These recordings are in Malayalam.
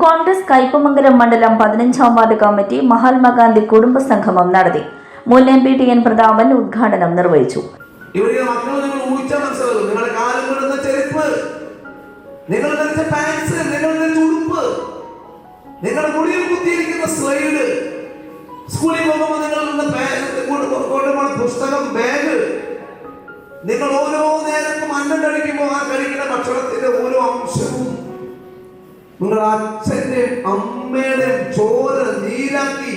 കോൺഗ്രസ് കയ്പമംഗലം മണ്ഡലം പതിനഞ്ചാം വാർഡ് കമ്മിറ്റി മഹാത്മാഗാന്ധി കുടുംബ സംഗമം നടത്തി. M P T N Prathapan ഉദ്ഘാടനം നിർവഹിച്ചു. നിങ്ങൾ പാൻസ് നിങ്ങൾ സ്കൂളിൽ പോകുമ്പോൾ നിങ്ങൾ കൊണ്ടുപോകുന്ന പുസ്തകം ബാഗ് നിങ്ങൾ ഓരോ നേരത്തും അന്നം കഴിക്കുമ്പോൾ ആ കഴിക്കുന്ന ഭക്ഷണത്തിന്റെ ഓരോ അംശവും നിങ്ങളുടെ അച്ഛന്റെ അമ്മയുടെ ചോര നീരാക്കി.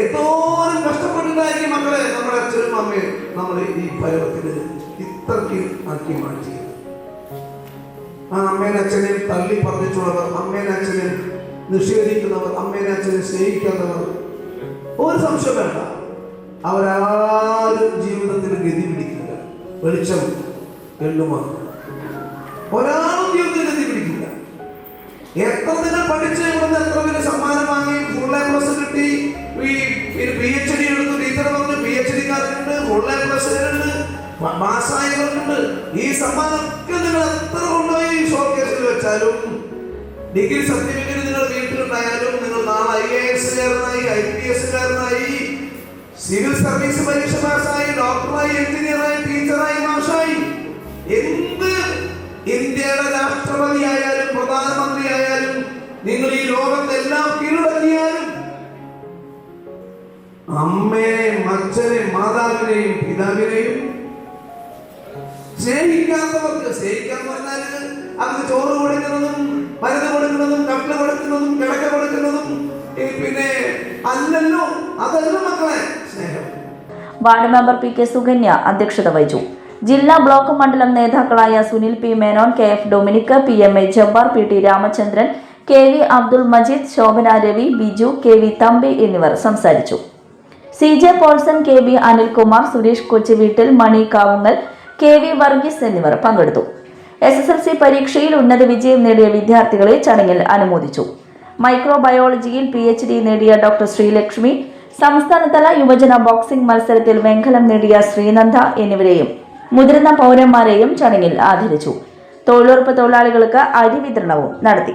എന്തോരം കഷ്ടപ്പെട്ടിട്ടായിരിക്കും മക്കളെ നമ്മുടെ അച്ഛനും അമ്മയും നമ്മൾ ഈ ഭയത്തിന് ഇത്രയ്ക്ക് ആക്കി മാറ്റി ആ അമ്മേനെ അച്ഛനെയും തള്ളി പറഞ്ഞിട്ടുള്ളവർ അമ്മേനെ അച്ഛനെയും നിഷേധിക്കുന്നവർ അമ്മേനെ അച്ഛനെ സ്നേഹിക്കാത്തവർ. ഒരു സംശയം വേണ്ട. അവരാരും ജീവിതത്തിൽ ഗതി പിടിക്കില്ല. വെളിച്ചം ഗതി പിടിക്കില്ല എത്ര നിങ്ങൾ പഠിച്ച് ഇവിടുന്ന് എത്ര പേര് സമ്മാനം വാങ്ങി ഫുൾ എ പ്ലസ് കിട്ടി? പി എച്ച് ഡി എടുത്തു ടീച്ചർ പറഞ്ഞു പി എച്ച് ഡിക്കാർക്കുണ്ട് ഫുൾ എ പ്ലസ് ഉണ്ട് പാസ്സായവർക്കുണ്ട് ഈ സമ്മാനമൊക്കെ നിങ്ങൾ എത്ര കൊണ്ടുപോയി ഷോക്കേസിൽ വെച്ചാലും? ഡിഗ്രി സർട്ടിഫിക്കറ്റ് നിങ്ങൾ വീട്ടിലുണ്ടായാലും നിങ്ങൾ നാളെ ഐ എ എസ് കാരനായി ഐ പി എസ് കാരനായി സിവിൽ സർവീസ് പരീക്ഷ പാസ്സായി ഡോക്ടറായി എഞ്ചിനീയറായി ടീച്ചറായി മാഷായി. എന്ത് ഇന്ത്യയുടെ രാഷ്ട്രപതി ആയാലും പ്രധാനമന്ത്രി നിങ്ങൾ ഈ ലോകത്തെല്ലാം കീഴടക്കിയാലും അമ്മയെയും അച്ഛനെ മാതാവിനെയും പിതാവിനെയും സ്നേഹിക്കാത്തവർക്ക് സ്നേഹിക്കാൻ പറഞ്ഞാൽ അത് ചോറ് കൊടുക്കുന്നതും മരുന്ന് കൊടുക്കുന്നതും കട്ട കൊടുക്കുന്നതും കിടക്ക കൊടുക്കുന്നതും പിന്നെ അല്ലല്ലോ അതല്ല മക്കളെ സ്നേഹം. Ward member P K Sukanya അധ്യക്ഷത വഹിച്ചു. ജില്ലാ ബ്ലോക്ക് മണ്ഡലം നേതാക്കളായ Sunil P Menon K F Dominic P M A Jabbar P T Ramachandran K V Abdul Majeed Shobhana Ravi Biju K V Thampi എന്നിവർ സംസാരിച്ചു. C J Paulson K V Anilkumar Suresh Kochuveettil Mani Kavungal K V Varghese എന്നിവർ പങ്കെടുത്തു. എസ് എസ് എൽ സി പരീക്ഷയിൽ ഉന്നത വിജയം നേടിയ വിദ്യാർത്ഥികളെ ചടങ്ങിൽ അനുമോദിച്ചു. മൈക്രോബയോളജിയിൽ പി എച്ച് ഡി നേടിയ ഡോക്ടർ ശ്രീലക്ഷ്മി സംസ്ഥാനതല യുവജന ബോക്സിംഗ് മത്സരത്തിൽ വെങ്കലം നേടിയ ശ്രീനന്ദ എന്നിവരെയും മുതിർന്ന പൗരന്മാരെയും ചടങ്ങിൽ ആദരിച്ചു. തൊഴിലുറപ്പ് തൊഴിലാളികൾക്ക് അരി വിതരണവും നടത്തി.